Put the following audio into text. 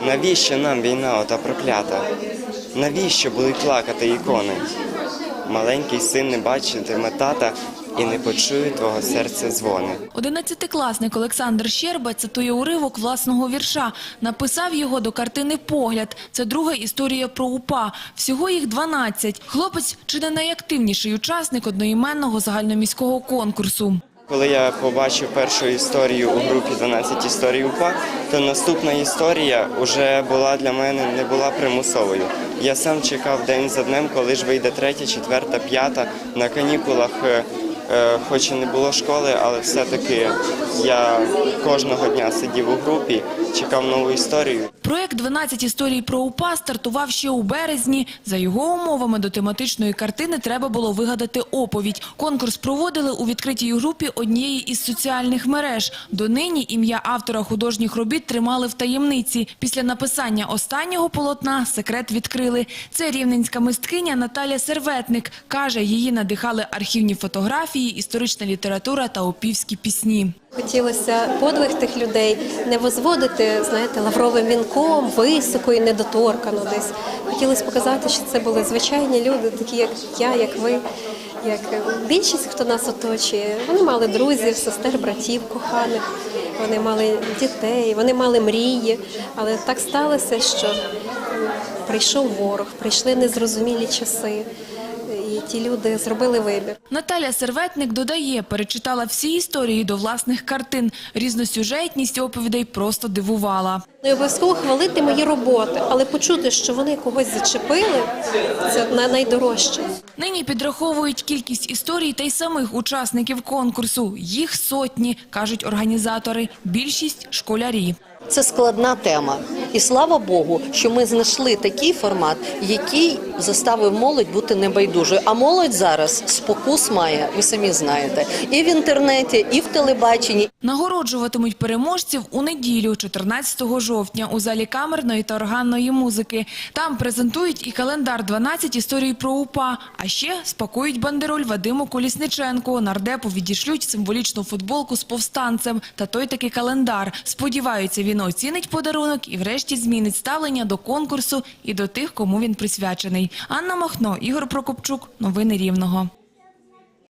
Навіщо нам війна ота проклята? Навіщо будуть плакати ікони? Маленький син не бачитиме тата і не почує твого серця дзвони. Одинадцятикласник Олександр Щерба цитує уривок власного вірша. Написав його до картини «Погляд». Це друга історія про УПА. Всього їх 12. Хлопець чи не найактивніший учасник одноіменного загальноміського конкурсу. Коли я побачив першу історію у групі 12 історій УПА, то наступна історія вже була для мене не була примусовою. Я сам чекав день за днем, коли ж вийде третя, четверта, п'ята. На канікулах, е, хоч і не було школи, але все-таки я кожного дня сидів у групі, чекав нову історію. Проект «12 історій про УПА» стартував ще у березні. За його умовами до тематичної картини треба було вигадати оповідь. Конкурс проводили у відкритій групі однієї із соціальних мереж. Донині ім'я автора художніх робіт тримали в таємниці. Після написання останнього полотна секрет відкрили. Це рівненська мисткиня Наталя Серветник. Каже, її надихали архівні фотографії, історична література та опівські пісні. Хотілося подвиг тих людей не возводити, знаєте, лавровим вінком, високо і недоторкано десь. Хотілося показати, що це були звичайні люди, такі як я, як ви, як більшість, хто нас оточує. Вони мали друзів, сестер, братів, коханих, вони мали дітей, вони мали мрії. Але так сталося, що прийшов ворог, прийшли незрозумілі часи. І ті люди зробили вибір. Наталя Серветник додає, перечитала всі історії до власних картин. Різносюжетність оповідей просто дивувала. Не обов'язково хвалити мої роботи, але почути, що вони когось зачепили, це на- найдорожче. Нині підраховують кількість історій та й самих учасників конкурсу. Їх сотні, кажуть організатори. Більшість – школярі. Це складна тема, і слава Богу, що ми знайшли такий формат, який заставив молодь бути небайдужою. А молодь зараз спокус має, ви самі знаєте, і в інтернеті, і в телебаченні, Нагороджуватимуть переможців у неділю, 14 жовтня, у залі камерної та органної музики. Там презентують і календар «12 історій про УПА. А ще спакують бандероль Вадиму Колісниченку. Нардепу відішлють символічну футболку з повстанцем. Та той таки календар. Сподіваються, він оцінить подарунок і врешті змінить ставлення до конкурсу і до тих, кому він присвячений. Анна Махно, Ігор Прокопчук. Новини Рівного.